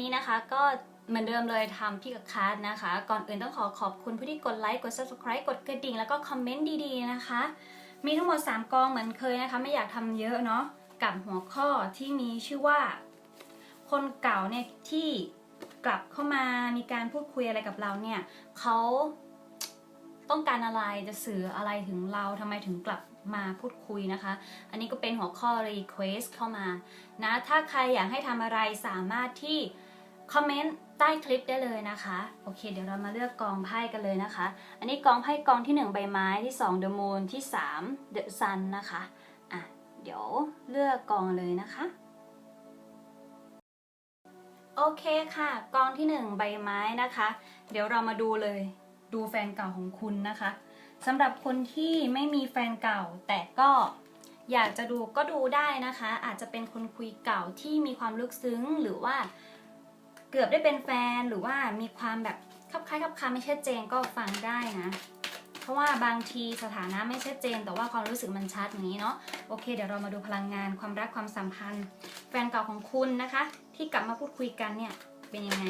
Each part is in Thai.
นี้นะคะก็เหมือนเดิมเลยทำพี่กับคาร์ดนะคะ ก่อนอื่นต้องขอขอบคุณผู้ที่กดไลค์ กด subscribe กดกระดิ่ง แล้วก็คอมเมนต์ดีๆนะคะ มีทั้งหมด 3 กองเหมือนเคยนะคะ ไม่อยากทำเยอะเนาะกับหัวข้อที่มีชื่อว่า คนเก่าเนี่ยที่กลับเข้ามามีการพูดคุยอะไรกับเราเนี่ยเขาต้องการอะไรจะสื่ออะไรถึงเราทำไมถึงกลับมาพูดคุยนะคะ อันนี้ก็เป็นหัวข้อ request เข้ามานะ ถ้าใครอยากให้ทำอะไรสามารถที่ คอมเมนต์ใต้คลิปได้เลยนะคะ โอเค เดี๋ยวเรามาเลือกกองไพ่กันเลยนะคะ อันนี้กองไพ่กองที่ 1 ใบไม้ที่ 2 the moon ที่ 3 the sun นะคะอะเดี๋ยวเลือกกองเลยนะคะโอเคค่ะกองที่ 1 ใบไม้นะคะ เดี๋ยวเรามาดูเลยดูแฟนเก่าของคุณนะคะสำหรับคนที่ไม่มีแฟนเก่า แต่ก็อยากจะดูก็ดูได้นะคะ อาจจะเป็นคนคุยเก่าที่มีความลึกซึ้งหรือว่า เกือบได้เป็นแฟนหรือว่ามีความแบบคับคล้ายคับคาไม่ชัดเจนก็ฟังได้นะ เพราะว่าบางทีสถานะไม่ชัดเจน แต่ว่าความรู้สึกมันชัดอย่างนี้เนาะโอเค เดี๋ยวเรามาดูพลังงานความรักความสัมพันธ์ แฟนเก่าของคุณนะคะ ที่กลับมาพูดคุยกันเนี่ยเป็นยังไง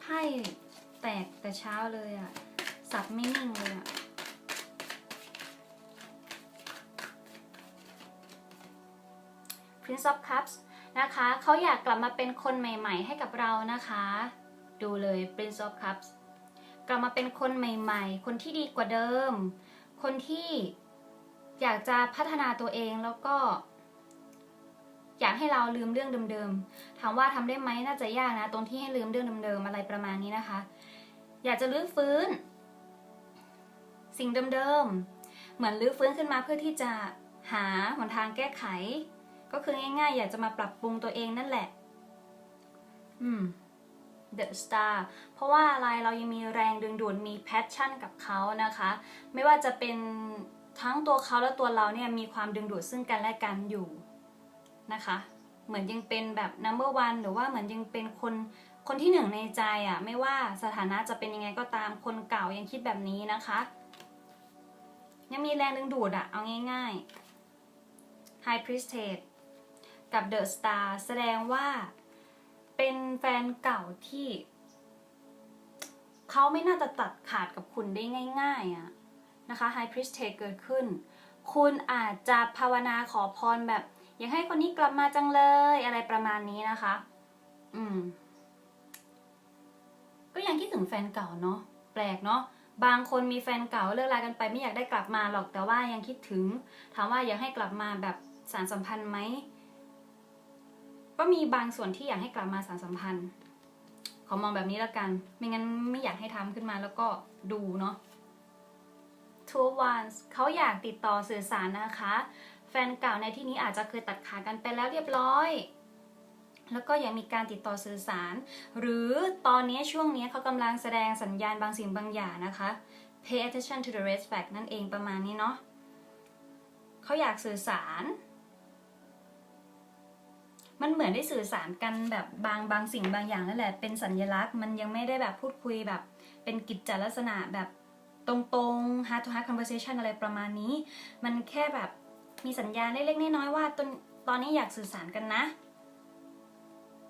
ไพ่แตกแต่เช้าเลยอะสับไม่นิ่งเลยอะ Prince of Cups นะคะ เขาอยากกลับมาเป็นคนใหม่ ๆ ให้กับเรานะคะ ดูเลย Prince of Cups กลับมาเป็นคนใหม่ ๆ คนที่ดีกว่าเดิม คนที่อยากจะพัฒนาตัวเองแล้วก็ อยากให้เราลืมเรื่องเดิมๆ ถามว่าทำได้ไหมน่าจะยากนะ ตรงที่ให้ลืมเรื่องเดิมๆอะไรประมาณนี้นะคะ อยากจะลื้อฟื้น สิ่งเดิมๆ เหมือนลื้อฟื้นขึ้นมาเพื่อที่จะหาหนทางแก้ไข ก็คือง่ายๆ อยากจะมาปรับปรุงตัวเองนั่นแหละ อืม The Star เพราะว่าอะไรเรายังมีแรงดึงดูดมีแพชชั่นกับเขานะคะ ไม่ว่าจะเป็นทั้งตัวเขาและตัวเราเนี่ยมีความดึงดูดซึ่งกันและกันอยู่นะคะ เหมือนยังเป็นแบบ number one หรือว่าเหมือนยังเป็นคนคนที่หนึ่งในใจอะ่ะ ไม่ว่าสถานะจะเป็นยังไงก็ตามคนเก่ายังคิดแบบนี้นะคะ ยังมีแรงดึงดูดอะเอาง่ายๆ High Priestess กับ The Star แสดงว่าเป็นแฟนเก่าที่เขาไม่น่าจะตัดขาดกับคุณได้ง่ายๆอะนะคะ High Priestess เกิดขึ้น คุณอาจจะภาวนาขอพรแบบ อยากให้คนนี้กลับมาจังเลยอะไรประมาณนี้นะคะ อืม ก็ยังคิดถึงแฟนเก่าเนาะแปลกเนาะบางคนมีแฟนเก่าเลิกลากันไปไม่อยากได้กลับมาหรอกแต่ว่ายังคิดถึง ถามว่าอยากให้กลับมาแบบสารสัมพันธ์ไหม ก็มีบางส่วนที่อยากให้กลับมาสารสัมพันธ์ ขอมองแบบนี้แล้วกัน ไม่งั้นไม่อยากให้ทำขึ้นมาแล้วก็ดูเนาะ Two of Wands เขาอยากติดต่อสื่อสารนะคะ แฟนเก่าในที่นี้อาจจะเคยตัดขาดกันไปแล้วเรียบร้อย แล้วก็ยังมีการติดต่อสื่อสาร หรือตอนนี้ช่วงนี้เขากำลังแสดงสัญญาณบางสิ่งบางอย่างนะคะ pay attention to the red flag นั่นเองประมาณนี้เนาะเขาอยากสื่อสาร มันเหมือนได้สื่อสารกันแบบบางบางสิ่งบางอย่างนั่นแหละ เป็นสัญลักษณ์มันยังไม่ได้แบบพูดคุยแบบ เป็นกิจจลักษณะแบบตรงๆ heart to heart conversation อะไรประมาณนี้ มันแค่แบบมีสัญญาณเล็กๆน้อยๆว่าตอนตอนนี้อยากสื่อสารกันนะ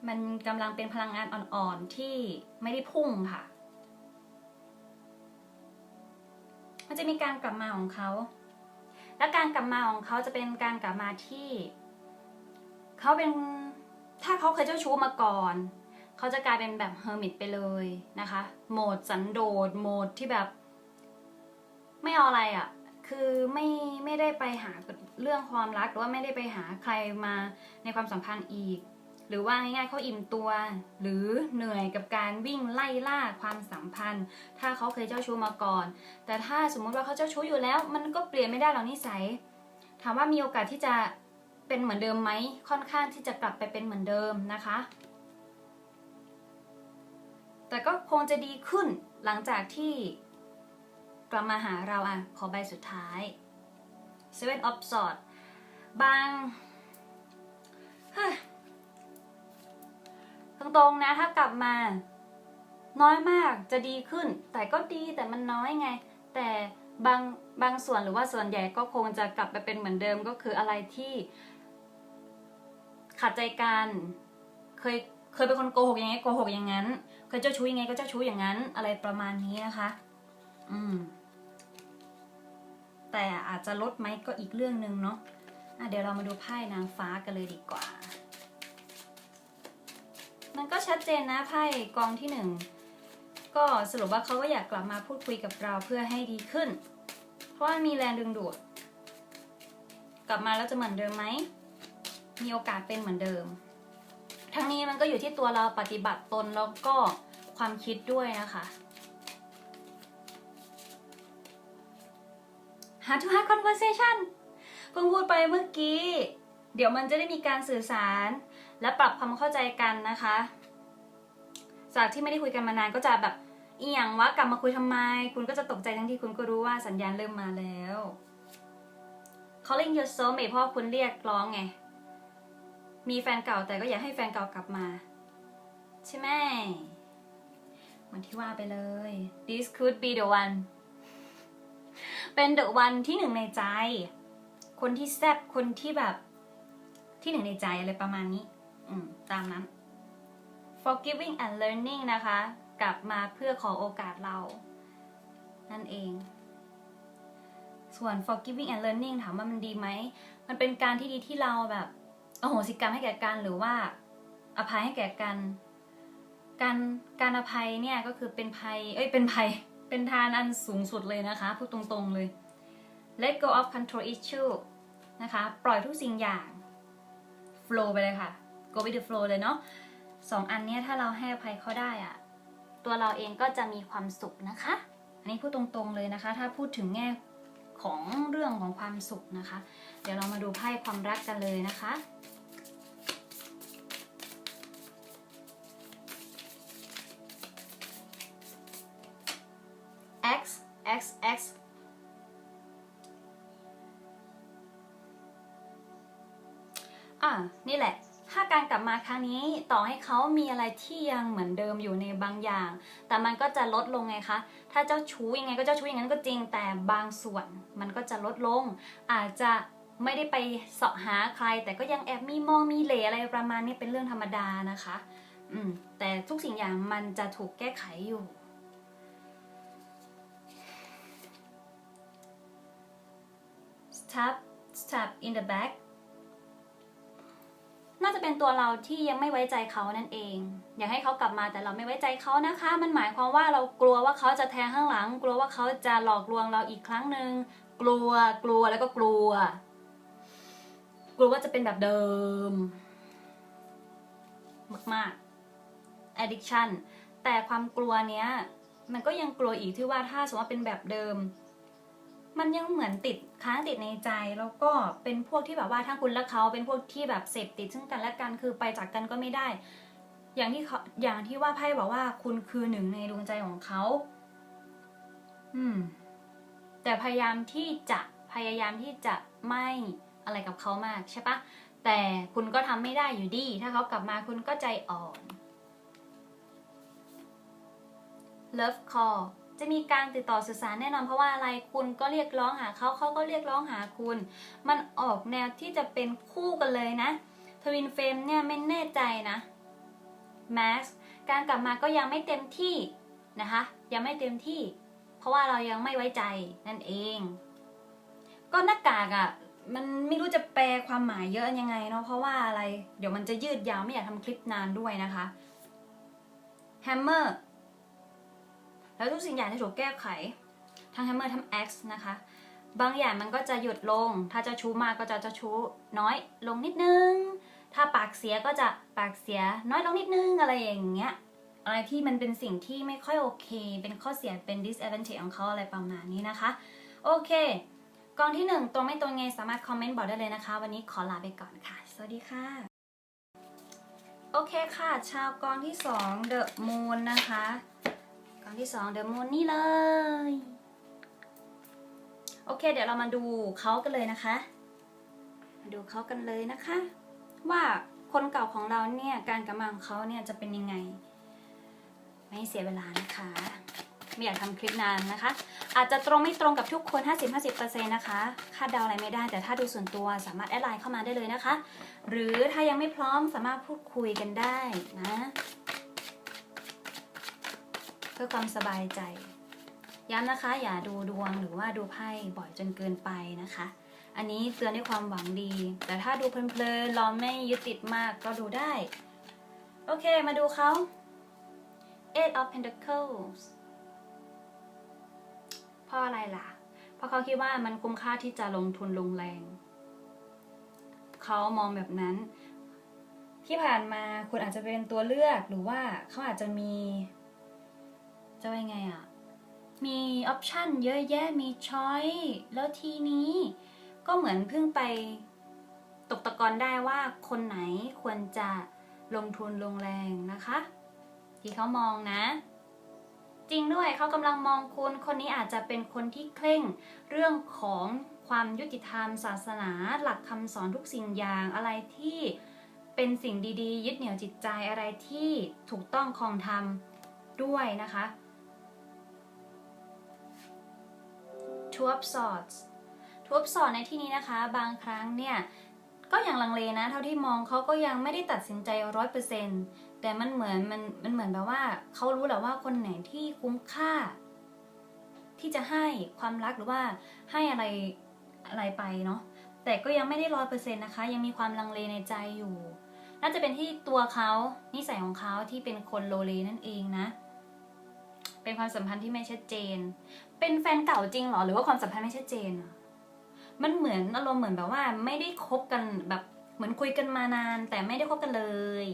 มันกำลังเป็นพลังงานอ่อนๆ ที่ไม่ได้พุ่งค่ะ มันจะมีการกลับมาของเขา และการกลับมาของเขาจะเป็นการกลับมาที่ เขาเป็น ถ้าเขาเคยเจ้าชู้มาก่อน เขาจะกลายเป็นแบบเฮอร์มิตไปเลยนะคะ โหมดสันโดษโหมดที่แบบ ไม่เอาอะไรอะ่ะ คือไม่ไม่ได้ไปหาเรื่องความรักหรือว่าไม่ได้ไปหาใครมาในความสัมพันธ์อีก หรือว่าง่ายๆเขาอิ่มตัว หรือเหนื่อยกับการวิ่งไล่ล่าความสัมพันธ์ ถ้าเขาเคยเจ้าชู้มาก่อน แต่ถ้าสมมุติว่าเขาเจ้าชู้อยู่แล้ว มันก็เปลี่ยนไม่ได้หรอกนิสัย ถามว่ามีโอกาสที่จะ เป็นเหมือนเดิมไหมค่อนข้างที่จะกลับไปเป็นเหมือนเดิมนะคะ แต่ก็คงจะดีขึ้นหลังจากที่กลับมาหาเราอะขอใบสุดท้าย Seven of Swords บางฮ้ตรงๆนะถ้ากลับมา น้อยมากจะดีขึ้น แต่ก็ดีแต่มันน้อยไง แต่บางบางส่วนหรือว่าส่วนใหญ่ก็คงจะกลับไปเป็นเหมือนเดิมก็คืออะไรที่ ขัดใจกัน เคยเคยเป็นคนโกหกยังไงโกหกอย่างนั้น เคยเจ้าชู้ยังไงก็เจ้าชู้อย่างนั้น อะไรประมาณนี้นะคะ อืม แต่อาจจะลดไหมก็อีกเรื่องหนึ่งเนาะอะเดี๋ยวเรามาดูไพ่นางฟ้ากันเลยดีกว่า มันก็ชัดเจนนะไพ่กองที่หนึ่งก็สรุปว่าเขาก็อยากกลับมาพูดคุยกับเราเพื่อให้ดีขึ้น เพราะว่ามีแรงดึงดูด กลับมาแล้วจะเหมือนเดิมไหม มีโอกาสเป็นเหมือนเดิม ทั้งนี้มันก็อยู่ที่ตัวเราปฏิบัติตนแล้วก็ความคิดด้วยนะคะ How to have conversation เพิ่งพูดไปเมื่อกี้ เดี๋ยวมันจะได้มีการสื่อสารและปรับความเข้าใจกันนะคะ จากที่ไม่ได้คุยกันมานานก็จะแบบอีหยังวะกลับมาคุยทำไม คุณก็จะตกใจทั้งที่คุณก็รู้ว่าสัญญาณเริ่มมาแล้ว calling your soulmate เพราะว่าคุณเรียกร้องไง มีแฟนเก่าแต่ก็อยากให้แฟนเก่ากลับมา ใช่ไหมเหมือนที่ว่าไปเลย this could be the one เป็น the one ที่หนึ่งในใจ คนที่แซบคนที่แบบที่หนึ่งในใจอะไรประมาณนี้ อืม ตามนั้น forgiving and learning นะคะ กลับมาเพื่อขอโอกาสเรา นั่นเอง ส่วน forgiving and learning ถามว่ามันดีไหม มันเป็นการที่ดีที่เราแบบ อโหสิกรรมให้แก่กันหรือว่า อภัยให้แก่กัน การการอภัยเนี่ยก็คือเป็นภัย เอ้ยเป็นภัย เป็นทานอันสูงสุดเลยนะคะพูดตรงๆเลย let go of control issue นะคะ ปล่อยทุกสิ่งอย่าง flow ไปเลยค่ะ go with the flow เลยเนาะสองอันเนี้ยถ้าเราให้อภัยเขาได้อะตัวเราเองก็จะมีความสุขนะคะ อันนี้พูดตรงๆเลยนะคะ ถ้าพูดถึงแง่ของเรื่องของความสุขนะคะ เดี๋ยวเรามาดูไพ่ความรักกันเลยนะคะ กลับมาครั้งนี้ต่อให้เขามีอะไรที่ยังเหมือนเดิมอยู่ในบางอย่าง แต่มันก็จะลดลงไงคะ ถ้าเจ้าชู้ยังไงก็เจ้าชู้อย่างนั้นก็จริง แต่บางส่วนมันก็จะลดลง อาจจะไม่ได้ไปเสาะหาใคร แต่ก็ยังแอบมีมองมีเหลอะไรประมาณนี้เป็นเรื่องธรรมดานะคะ อืม แต่ทุกสิ่งอย่างมันจะถูกแก้ไขอยู่ stab stab in the back เป็นตัวเราที่ยังไม่ไว้ใจเขานั่นเอง อยากให้เขากลับมาแต่เราไม่ไว้ใจเขานะคะ มันหมายความว่าเรากลัวว่าเขาจะแทงข้างหลัง กลัวว่าเขาจะหลอกลวงเราอีกครั้งหนึ่งกลัวกลัวแล้วก็กลัว กลัวว่าจะเป็นแบบเดิม มากๆ addiction แต่ความกลัวเนี้ย มันก็ยังกลัวอีกที่ว่าถ้าสมมติว่าเป็นแบบเดิม มันยังเหมือนติดค้างติดในใจ แล้วก็เป็นพวกที่แบบว่าถ้าคุณและเขาเป็นพวกที่แบบเสพติดซึ่งกันและกันคือไปจากกันก็ไม่ได้ อย่างที่เขาอย่างที่ว่าไพ่บอกว่าคุณคือหนึ่งในดวงใจของเขา อืม แต่พยายามที่จะพยายามที่จะไม่อะไรกับเขามากใช่ปะแต่คุณก็ทำไม่ได้อยู่ดี ถ้าเขากลับมาคุณก็ใจอ่อน Love Call จะมีการติดต่อสื่อสารแน่นอนเพราะว่าอะไรคุณก็เรียกร้องหาเขาเขาก็เรียกร้องหาคุณ มันออกแนวที่จะเป็นคู่กันเลยนะทวินเฟมเนี่ยไม่แน่ใจนะแมสการกลับมาก็ยังไม่เต็มที่นะคะ ยังไม่เต็มที่ เพราะว่าเรายังไม่ไว้ใจนั่นเอง ก็หน้ากากอะ่ะมันไม่รู้จะแปลความหมายเยอะยังไงเนาะเพราะว่าอะไร เดี๋ยวมันจะยืดยาวไม่อยากทำคลิปนานด้วยนะคะแฮมเมอร์ แล้วทุกสิ่งอย่างจะถูกแก้ไขทั้ง Hammer ทั้ง X นะคะ บางอย่างมันก็จะหยุดลง ถ้าเจะชู้มากก็จะเจะชู้น้อยลงนิดนึง ถ้าปากเสียก็จะปากเสียน้อยลงนิดนึงอะไรอย่างเงี้ยอะไรที่มันเป็นสิ่งที่ไม่ค่อยโอเค เป็นข้อเสียเป็น disadvantage ของเขาอะไรประมาณนี้นะคะ โอเค กองที่หนึ่งตรงไม่ตรงไงสามารถคอมเมนต์บอกได้เลยนะคะ วันนี้ขอลาไปก่อนค่ะ สวัสดีค่ะ โอเคค่ะ ชาวกองที่สอง The Moon นะคะ กองที่สองเดอะมูนนี่เลย โอเค เดี๋ยวเรามาดูเขากันเลยนะคะ มาดูเขากันเลยนะคะ ว่าคนเก่าของเราเนี่ยการกลับมาของเขาเนี่ยจะเป็นยังไง ไม่เสียเวลานะคะ ไม่อยากทำคลิปนานนะคะ อาจจะตรงไม่ตรงกับทุกคน 50-50%นะคะคาดเดาอะไรไม่ได้ แต่ถ้าดูส่วนตัวสามารถแอดไลน์เข้ามาได้เลยนะคะ หรือถ้ายังไม่พร้อมสามารถพูดคุยกันได้นะ เพื่อความสบายใจ ย้ำนะคะ อย่าดูดวงหรือว่าดูไพ่บ่อยจนเกินไปนะคะ อันนี้เตือนด้วยความหวังดี แต่ถ้าดูเพลินๆเราไม่ยึดติดมากก็ดูได้ โอเค มาดูเขา Eight of Pentacles เพราะอะไรล่ะ เพราะเขาคิดว่ามันคุ้มค่าที่จะลงทุนลงแรง เขามองแบบนั้น ที่ผ่านมาคุณอาจจะเป็นตัวเลือกหรือว่าเขาอาจจะมี จะว่ายังไงอะมีออปชันเยอะแยะมีช้อยแล้วทีนี้ก็เหมือนเพิ่งไปตกตะกอนได้ว่าคนไหนควรจะลงทุนลงแรงนะคะ ที่เขามองนะ จริงด้วยเขากำลังมองคุณคนนี้อาจจะเป็นคนที่เคร่งเรื่องของความยุติธรรม ศาสนา หลักคำสอนทุกสิ่งอย่างอะไรที่เป็นสิ่งดีๆ ยึดเหนี่ยวจิตใจอะไรที่ถูกต้องคองธรรมด้วยนะคะ Two of Swords ทูบสอนในที่นี้นะคะ บางครั้งเนี่ยก็ยังลังเลนะ เท่าที่มองเขาก็ยังไม่ได้ตัดสินใจร้อยเปอร์เซ็นแต่มันเหมือนมันมันเหมือนแบบว่าเขารู้แหละว่าคนไหนที่คุ้มค่า ที่จะให้ความรักหรือว่าให้อะไรอะไรไปเนาะแต่ก็ยังไม่ได้ร้อยเปอร์เซ็นต์นะคะ ยังมีความลังเลในใจอยู่ น่าจะเป็นที่ตัวเขานิสัยของเขาที่เป็นคนโลเลนั่นเองนะ เป็นความสัมพันธ์ที่ไม่ชัดเจน เป็นแฟนเก่าจริงเหรอ หรือว่าความสัมพันธ์ไม่ชัดเจน มันเหมือนอารมณ์เหมือนแบบว่า ไม่ได้คบกันแบบเหมือนคุยกันมานาน แต่ไม่ได้คบกันเลย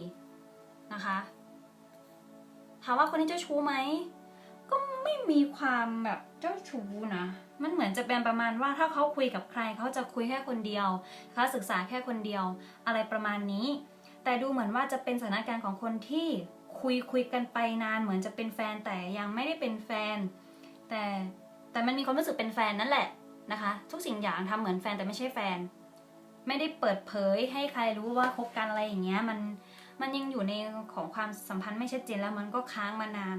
นะคะ ถามว่าคนนี้เจ้าชู้ไหมก็ไม่มีความแบบเจ้าชู้นะ มันเหมือนจะเป็นประมาณว่าถ้าเขาคุยกับใครเขาจะคุยแค่คนเดียวเขาศึกษาแค่คนเดียว อะไรประมาณนี้ แต่ดูเหมือนว่าจะเป็นสถานการณ์ของคนที่ คุยคุยกันไปนานเหมือนจะเป็นแฟนแต่ยังไม่ได้เป็นแฟน แต่แต่มันมีความรู้สึกเป็นแฟนนั่นแหละนะคะ ทุกสิ่งอย่างทำเหมือนแฟนแต่ไม่ใช่แฟน ไม่ได้เปิดเผยให้ใครรู้ว่าคบกันอะไรอย่างเงี้ยมันมันยังอยู่ในของความสัมพันธ์ไม่ชัดเจนแล้วมันก็ค้างมานาน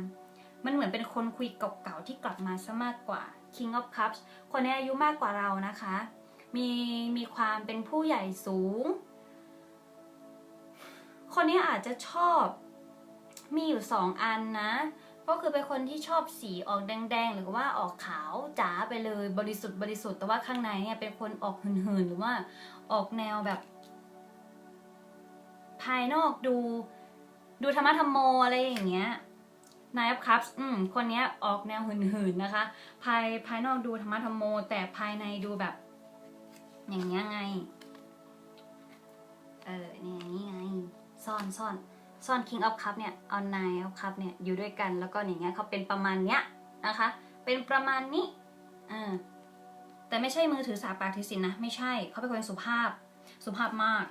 มันเหมือนเป็นคนคุยเก่าๆที่กลับมาซะมากกว่า King of Cups คนนี้อายุมากกว่าเรานะคะ มีมีความเป็นผู้ใหญ่สูง คนนี้อาจจะชอบ มีอยู่สองอันนะ ก็คือเป็นคนที่ชอบสีออกแดงๆ หรือว่าออกขาวจ๋าไปเลยบริสุทธิ์บริสุทธิ์แต่ว่าข้างในเนี่ยเป็นคนออกหืนๆหรือว่าออกแนวแบบ ภายนอกดู ดูธรรมะธรรมโมอะไรอย่างเงี้ยนายครับอืมคนเนี้ยออกแนวหืนๆนะคะ ภายภายนอกดูธรรมะธรรมโม แต่ภายในดูแบบ อย่างเงี้ยไง เออเนี่ยนี่ไง ซ่อนซ่อน ซ่อน King of Cup เนี่ยเอา Nine of Cup เนี่ยอยู่ด้วยกันแล้วก็อย่างเงี้ยเขาเป็นประมาณเนี้ยนะคะ เป็นประมาณนี้อ่าแต่ไม่ใช่มือถือสาปากถือศีลนะ ไม่ใช่เขาเป็นคนสุภาพ สุภาพมาก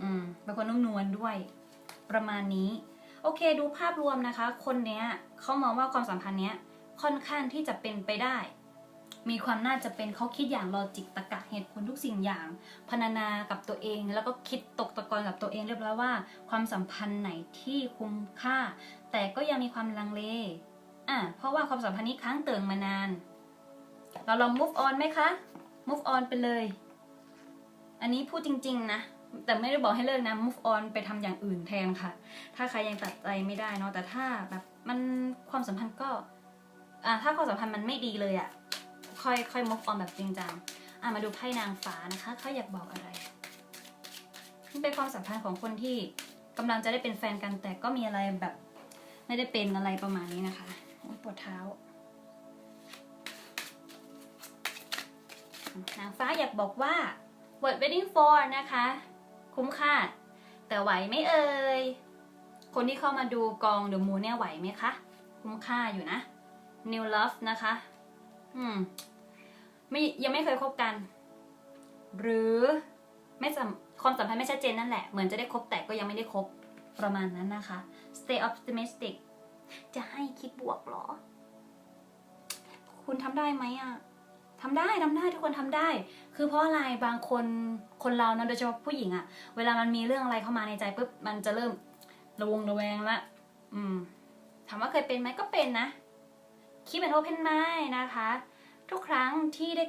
อืมเป็นคนนุ่มนวลด้วย ประมาณนี้ โอเค ดูภาพรวมนะคะ คนเนี้ยเขามองว่าความสัมพันธ์เนี้ยค่อนข้างที่จะเป็นไปได้ มีความน่าจะเป็นเขาคิดอย่างลอจิกตรรกะเหตุผลทุกสิ่งอย่างพรรณนากับตัวเอง แล้วก็คิดตกตะกอนกับตัวเองเรียบร้อยว่า ความสัมพันธ์ไหนที่คุ้มค่า แต่ก็ยังมีความลังเลอะเพราะว่าความสัมพันธ์นี้ค้างเติ่งมานาน เราลอง move on ไหมคะ move on ไปเลย อันนี้พูดจริง ๆ นะแต่ไม่ได้บอกให้เลิกนะ move on ไปทำอย่างอื่นแทนค่ะ ถ้าใครยังตัดใจไม่ได้เนาะแต่ถ้าแบบมันความสัมพันธ์ก็อะถ้าความสัมพันธ์มันไม่ดีเลยอะ ค่อยค่อย move on แบบจริงจังอะมาดูไพ่นางฟ้านะคะเขาอยากบอกอะไรมันเป็นความสัมพันธ์ของคนที่กำลังจะได้เป็นแฟนกันแต่ก็มีอะไรแบบไม่ได้เป็นอะไรประมาณนี้นะคะปวดเท้า นางฟ้าอยากบอกว่า what waiting for นะคะ คุ้มค่า แต่ไหวไหมเอ่ยคนที่เข้ามาดูกอง The Moon เนี่ยไหวไหมคะ คุ้มค่าอยู่นะ New Love นะคะ อืม ไม่ยังไม่เคยคบกัน หรือไม่สัมความสัมพันธ์ไม่ชัดเจนนั่นแหละ เหมือนจะได้คบแต่ก็ยังไม่ได้คบประมาณนั้นนะคะ stay optimistic จะให้คิดบวกเหรอ คุณทำได้ไหมอะทำได้ทำได้ทุกคนทำได้ คือเพราะอะไรบางคนคนเรานะโดยเฉพาะผู้หญิงอะเวลามันมีเรื่องอะไรเข้ามาในใจปุ๊บมันจะเริ่มระวงระแวงละอืมถามว่าเคยเป็นไหมก็เป็นนะคิดเป็นโอเพนไมนะคะ ทุกครั้งที่ได้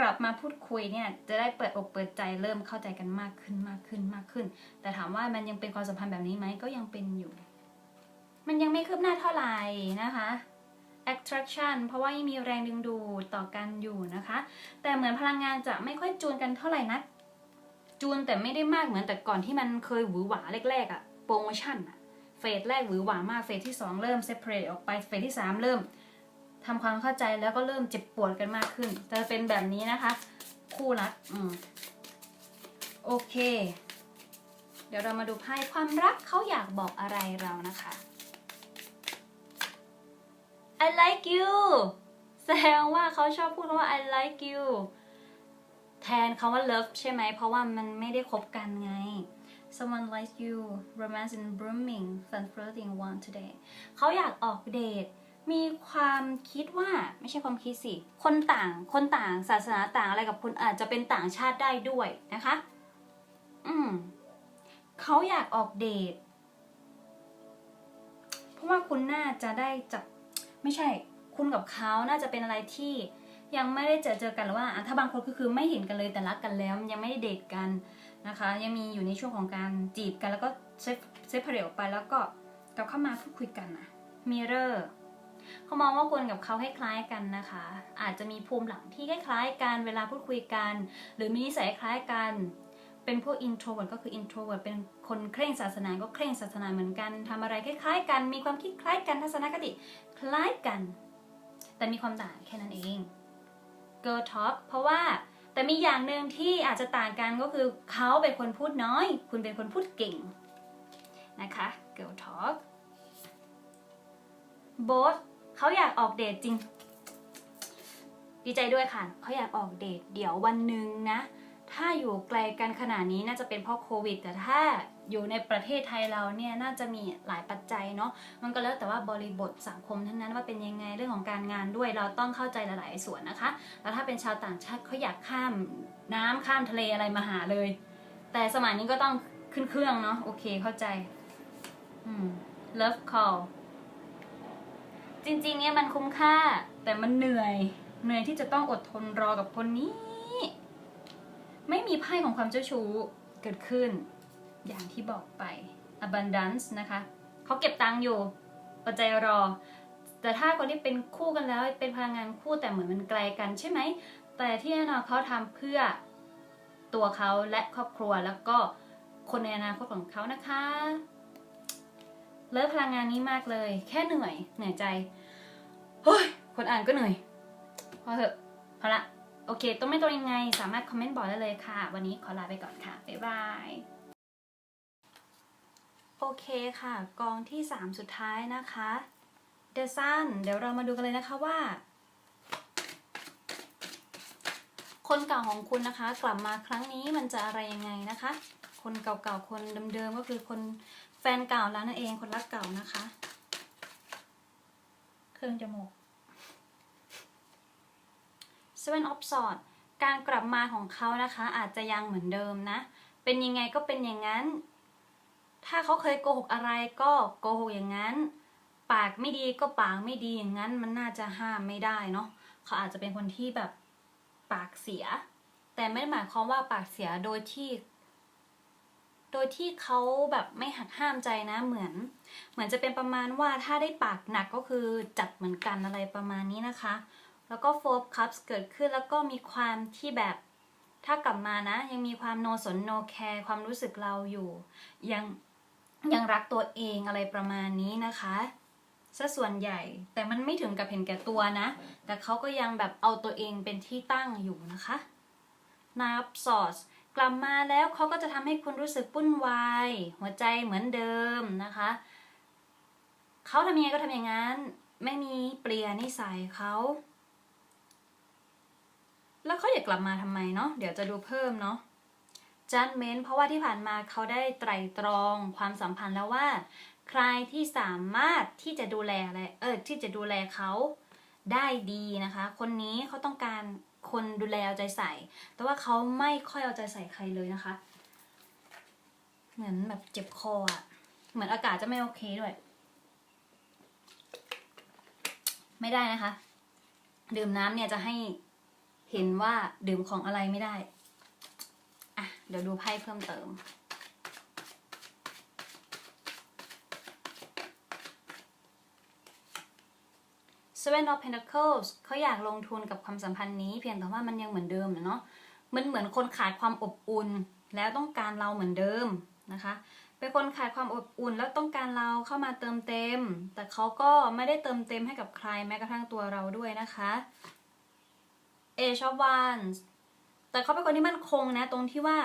กลับมาพูดคุยเนี่ยจะได้เปิดอกเปิดใจเริ่มเข้าใจกันมากขึ้นมากขึ้นมากขึ้น แต่ถามว่ามันยังเป็นความสัมพันธ์แบบนี้ไหมก็ยังเป็นอยู่ มันยังไม่คืบหน้าเท่าไหร่นะคะ attraction เพราะว่ายังมีแรงดึงดูดต่อกันอยู่นะคะ แต่เหมือนพลังงานจะไม่ค่อยจูนกันเท่าไหร่นักจูนแต่ไม่ได้มากเหมือนแต่ก่อนที่มันเคยหวือหวาแรกๆอะโปรโมชั่นอะเฟสแรกหวือหวามากเฟสที่ 2 เริ่ม separate ออกไปเฟสที่ 3 เริ่ม ทำความเข้าใจแล้วก็เริ่มเจ็บปวดกันมากขึ้น จะเป็นแบบนี้นะคะ คู่รักอืมโอเค เดี๋ยวเรามาดูไพ่ความรักเขาอยากบอกอะไรเรานะคะ I like you แสดงว่าเขาชอบพูดคำว่า I like you แทนคำว่า love ใช่ไหม เพราะว่ามันไม่ได้คบกันไง someone likes you romance in blooming fun flirting one today เขาอยากออกเดท มีความคิดว่าไม่ใช่ความคิดสิ คนต่างคนต่างศาสนาต่างอะไรกับคุณอาจจะเป็นต่างชาติได้ด้วยนะคะ อืมเขาอยากออกเดท เพราะว่าคุณน่าจะได้จับไม่ใช่ คุณกับเขาน่าจะเป็นอะไรที่ยังไม่ได้เจอเจอกันหรือว่าถ้าบางคนก็คือไม่เห็นกันเลยแต่รักกันแล้วยังไม่ได้เดทกันนะคะ ยังมีอยู่ในช่วงของการจีบกันแล้วก็เซฟเซฟเรออกไปแล้วก็กลับเข้ามาพูดคุยกันนะมิเรอร์ เขามองว่าคุณกับเขาคล้ายๆกันนะคะ อาจจะมีภูมิหลังที่คล้ายๆกันเวลาพูดคุยกัน หรือมีนิสัยคล้ายกัน เป็นพวก introvert ก็คือ introvert เป็นคนเคร่งศาสนาก็เคร่งศาสนาเหมือนกันทำอะไรคล้ายๆ กัน มีความคิดคล้ายกันทัศนคติคล้ายกัน แต่มีความต่างแค่นั้นเอง girl talk เพราะว่าแต่มีอย่างหนึ่งที่อาจจะต่างกันก็คือเขาเป็นคนพูดน้อย คุณเป็นคนพูดเก่งนะคะ girl talk both เขาอยากออกเดทจริง ดีใจด้วยค่ะ เขาอยากออกเดทเดี๋ยววันหนึ่งนะ ถ้าอยู่ไกลกันขนาดนี้น่าจะเป็นเพราะโควิด แต่ถ้าอยู่ในประเทศไทยเราเนี่ยน่าจะมีหลายปัจจัยเนาะ มันก็แล้วแต่ว่าบริบทสังคมทั้งนั้นว่าเป็นยังไงเรื่องของการงานด้วย เราต้องเข้าใจหลายๆส่วนนะคะ แล้วถ้าเป็นชาวต่างชาติเขาอยากข้ามน้ำข้ามทะเลอะไรมาหาเลย แต่สมัยนี้ก็ต้องขึ้นเครื่องเนาะ โอเคเข้าใจ อืม love call จริงๆ เนี่ยมันคุ้มค่า แต่มันเหนื่อย เหนื่อยที่จะต้องอดทนรอกับคนนี้ ไม่มีไพ่ของความเจ้าชู้เกิดขึ้น อย่างที่บอกไป abundance นะคะ เขาเก็บตังค์อยู่อดใจรอ แต่ถ้าคนที่เป็นคู่กันแล้วเป็นพลังงานคู่แต่เหมือนมันไกลกันใช่ไหม แต่ที่แน่นอนเขาทำเพื่อตัวเขาและครอบครัวแล้วก็คนในอนาคตของเขานะคะ เลิฟพลังงานนี้มากเลย แค่เหนื่อย เหนื่อยใจเฮ้ยคนอ่านก็เหนื่อยพอเถอะพอละโอเค ต้องไม่ตรงยังไง สามารถคอมเมนต์บอกได้เลยค่ะ วันนี้ขอลาไปก่อนค่ะ บ๊ายบาย โอเคค่ะ กองที่ 3 สุดท้ายนะคะ The Sun เดี๋ยวเรามาดูกันเลยนะคะว่า คนเก่าของคุณนะคะ กลับมาครั้งนี้มันจะอะไรยังไงนะคะ คนเก่าๆ คนเดิมๆ ก็คือคน แฟนเก่าแล้วนั่นเองคนรักเก่านะคะ เครื่องจมูก Seven of Swords การกลับมาของเขานะคะ อาจจะยังเหมือนเดิมนะ เป็นยังไงก็เป็นอย่างนั้น ถ้าเขาเคยโกหกอะไรก็โกหกอย่างนั้น ปากไม่ดีก็ปากไม่ดีอย่างนั้น มันน่าจะห้ามไม่ได้เนาะเขาอาจจะเป็นคนที่แบบปากเสีย แต่ไม่ได้หมายความว่าปากเสียโดยที่ โดยที่เขาแบบไม่หักห้ามใจนะเหมือน เหมือนจะเป็นประมาณว่าถ้าได้ปากหนักก็คือจัดเหมือนกันอะไรประมาณนี้นะคะ แล้วก็ four of cups เกิดขึ้นแล้วก็มีความที่แบบถ้ากลับมานะ ยังมีความ no สน no care ความรู้สึกเราอยู่ ยังยังรักตัวเองอะไรประมาณนี้นะคะซะส่วนใหญ่แต่มันไม่ถึงกับเห็นแก่ตัวนะ แต่เขาก็ยังแบบเอาตัวเองเป็นที่ตั้งอยู่นะคะนับสอส กลับมาแล้วเขาก็จะทำให้คุณรู้สึกปุ้นวายหัวใจเหมือนเดิมนะคะเขาทำยังไงก็ทำอย่างนั้น ไม่มีเปลี่ยนนิสัยเขาแล้วเขาอยากกลับมาทำไมเนาะเดี๋ยวจะดูเพิ่มเนาะ judgment เพราะว่าที่ผ่านมาเขาได้ไตร่ตรองความสัมพันธ์แล้วว่า ใครที่สามารถที่จะดูแลอะไรเออที่จะดูแลเขาได้ดีนะคะ คนนี้เขาต้องการ คนดูแลเอาใจใส่ แต่ว่าเขาไม่ค่อยเอาใจใส่ใครเลยนะคะ เหมือนแบบเจ็บคออะเหมือนอากาศจะไม่โอเคด้วย ไม่ได้นะคะ ดื่มน้ำเนี่ยจะให้เห็นว่าดื่มของอะไรไม่ได้ อะ เดี๋ยวดูไพ่เพิ่มเติม Seven of Pentacles เขาอยากลงทุนกับความสัมพันธ์นี้ เพียงแต่ว่ามันยังเหมือนเดิมเนาะมันเหมือนคนขาดความอบอุ่น แล้วต้องการเราเหมือนเดิมนะคะเป็นคนขาดความอบอุ่นแล้วต้องการเราเข้ามาเติมเต็ม แต่เขาก็ไม่ได้เติมเต็มให้กับใครแม้กระทั่งตัวเราด้วยนะคะ Age of Wands แต่เขาเป็นคนที่มั่นคงนะ ตรงที่ว่า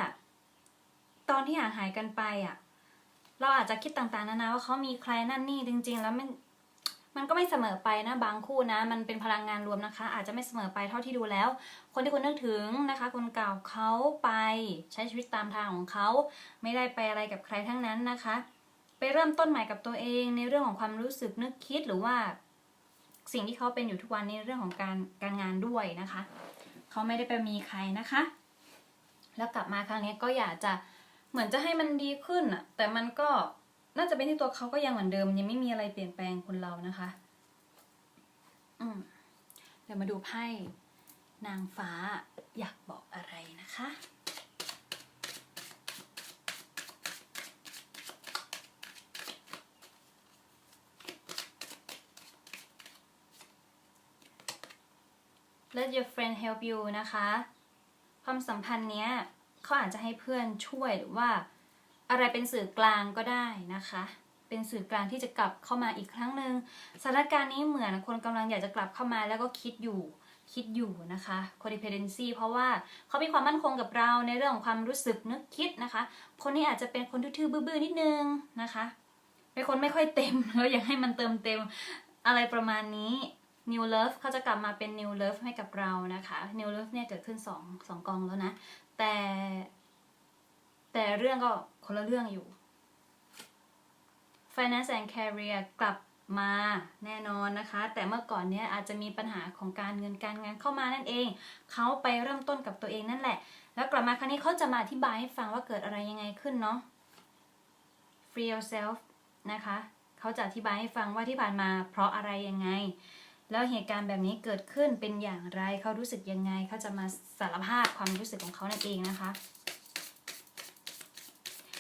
ตอนที่ห่างหายกันไปอะ่ะ เราอาจจะคิดต่างๆนานาว่าเขามีใครนั่นนี่จริง ๆ แล้วมัน มันก็ไม่เสมอไปนะบางคู่นะ มันเป็นพลังงานรวมนะคะ อาจจะไม่เสมอไปเท่าที่ดูแล้ว คนที่คุณนึกถึงนะคะ คนเก่าเขาไปใช้ชีวิตตามทางของเขา ไม่ได้ไปอะไรกับใครทั้งนั้นนะคะ ไปเริ่มต้นใหม่กับตัวเองในเรื่องของความรู้สึกนึกคิดหรือว่า สิ่งที่เขาเป็นอยู่ทุกวันในเรื่องของการการงานด้วยนะคะเขาไม่ได้ไปมีใครนะคะ แล้วกลับมาครั้งนี้ก็อยากจะเหมือนจะให้มันดีขึ้นอะแต่มันก็ น่าจะเป็นที่ตัวเขาก็ยังเหมือนเดิม ยังไม่มีอะไรเปลี่ยนแปลงคนเรานะคะ อืมเดี๋ยวมาดูไพ่นางฟ้าอยากบอกอะไรนะคะ Let your friend help you นะคะ ความสัมพันธ์เนี้ยเขาอาจจะให้เพื่อนช่วยหรือว่า อะไรเป็นสื่อกลางก็ได้นะคะ เป็นสื่อกลางที่จะกลับเข้ามาอีกครั้งหนึ่งสถานการณ์นี้เหมือนคนกำลังอยากจะกลับเข้ามาแล้วก็คิดอยู่คิดอยู่นะคะ codependency เพราะว่าเขามีความมั่นคงกับเราในเรื่องของความรู้สึกนึกคิดนะคะ คนนี้อาจจะเป็นคนทื่อๆบื้อๆนิดนึงนะคะเป็นคนไม่ค่อยเต็มแล้วอยากให้มันเติมเต็มอะไรประมาณนี้ New Love เขาจะกลับมาเป็น New Love ให้กับเรานะคะ New Love เนี่ยเกิดขึ้นสองสองกองแล้วนะ แต่ แต่เรื่องก็คนละเรื่องอยู่ Finance and Career กลับมาแน่นอนนะคะ แต่เมื่อก่อนเนี้ยอาจจะมีปัญหาของการเงินการงานเข้ามานั่นเอง เขาไปเริ่มต้นกับตัวเองนั่นแหละ แล้วกลับมาครั้งนี้เขาจะมาอธิบายให้ฟังว่าเกิดอะไรยังไงขึ้นเนาะ Free yourself นะคะเขาจะอธิบายให้ฟังว่าที่ผ่านมาเพราะอะไรยังไง แล้วเหตุการณ์แบบนี้เกิดขึ้นเป็นอย่างไรเขารู้สึกยังไงเขาจะมาสารภาพความรู้สึกของเขานั่นเองนะคะ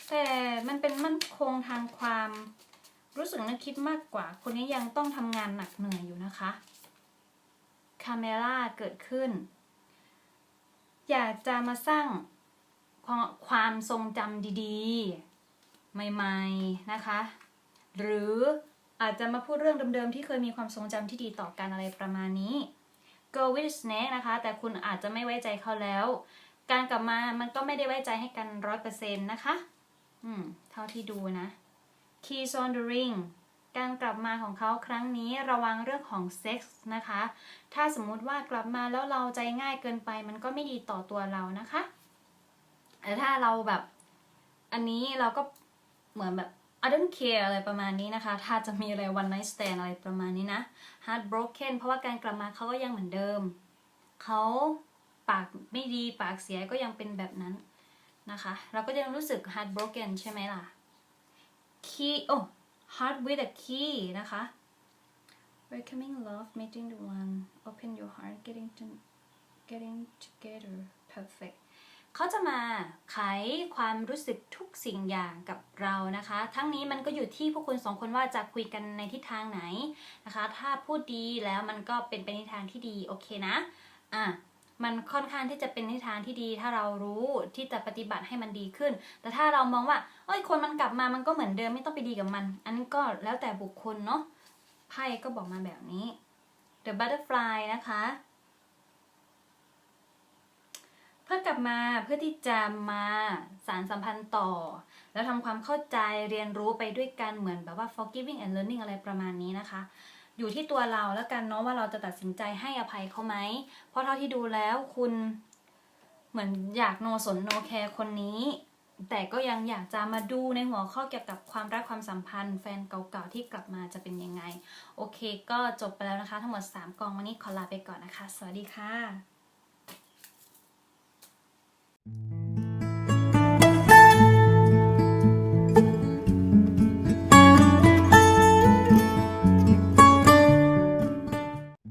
แต่มันเป็นมั่นคงทางความรู้สึกนึกคิดมากกว่า คนนี้ยังต้องทำงานหนักเหนื่อยอยู่นะคะคาเมล่าเกิดขึ้น อยากจะมาสร้างความทรงจำดีๆ ใหม่ๆนะคะ หรืออาจจะมาพูดเรื่องเดิมๆ ที่เคยมีความทรงจำที่ดีต่อกันอะไรประมาณนี้ Go with snake นะคะ แต่คุณอาจจะไม่ไว้ใจเขาแล้ว การกลับมามันก็ไม่ได้ไว้ใจให้กันร้อยเปอร์เซ็นต์นะคะ อืม เท่าที่ดูนะ Keys on the ring การกลับมาของเขาครั้งนี้ระวังเรื่องของเซ็กส์นะคะ ถ้าสมมุติว่ากลับมาแล้วเราใจง่ายเกินไป มันก็ไม่ดีต่อตัวเรานะคะแต่ถ้าเราแบบ อันนี้เราก็เหมือนแบบ I don't care อะไรประมาณนี้นะคะ ถ้าจะมีอะไร one night stand อะไรประมาณนี้นะ heartbroken เพราะว่าการกลับมาเขาก็ยังเหมือนเดิม เขาปากไม่ดีปากเสียก็ยังเป็นแบบนั้น นะคะ เราก็ยังรู้สึก heartbroken ใช่ไหมล่ะ key โอ้ heart with a key นะคะ welcoming love meeting the one open your heart getting to getting together perfect เขาจะมาไขความรู้สึกทุกสิ่งอย่างกับเรานะคะ ทั้งนี้มันก็อยู่ที่พวกคุณสองคนว่าจะคุยกันในทิศทางไหนนะคะ ถ้าพูดดีแล้วมันก็เป็นไปในทางที่ดี โอเคนะ อะ มันค่อนข้างที่จะเป็นในทางที่ดีถ้าเรารู้ที่จะปฏิบัติให้มันดีขึ้น แต่ถ้าเรามองว่าเอ้ยคนมันกลับมามันก็เหมือนเดิมไม่ต้องไปดีกับมัน อันนี้ก็แล้วแต่บุคคลเนาะไพ่ก็บอกมาแบบนี้ The Butterfly นะคะ เพื่อกลับมาเพื่อที่จะมาสารสัมพันธ์ต่อ แล้วทำความเข้าใจเรียนรู้ไปด้วยกันเหมือนแบบว่า forgiving and learning อะไรประมาณนี้นะคะ อยู่ที่ตัวเราแล้วกันเนาะว่าเราจะตัดสินใจให้อภัยเขาไหม เพราะเท่าที่ดูแล้วคุณเหมือนอยากโนสนโนแคร์คนนี้ แต่ก็ยังอยากจะมาดูในหัวข้อเกี่ยวกับความรักความสัมพันธ์ แฟนเก่าๆที่กลับมาจะเป็นยังไง โอเค ก็จบไปแล้วนะคะ ทั้งหมด 3กองวันนี้ขอลาไปก่อนนะคะ สวัสดีค่ะ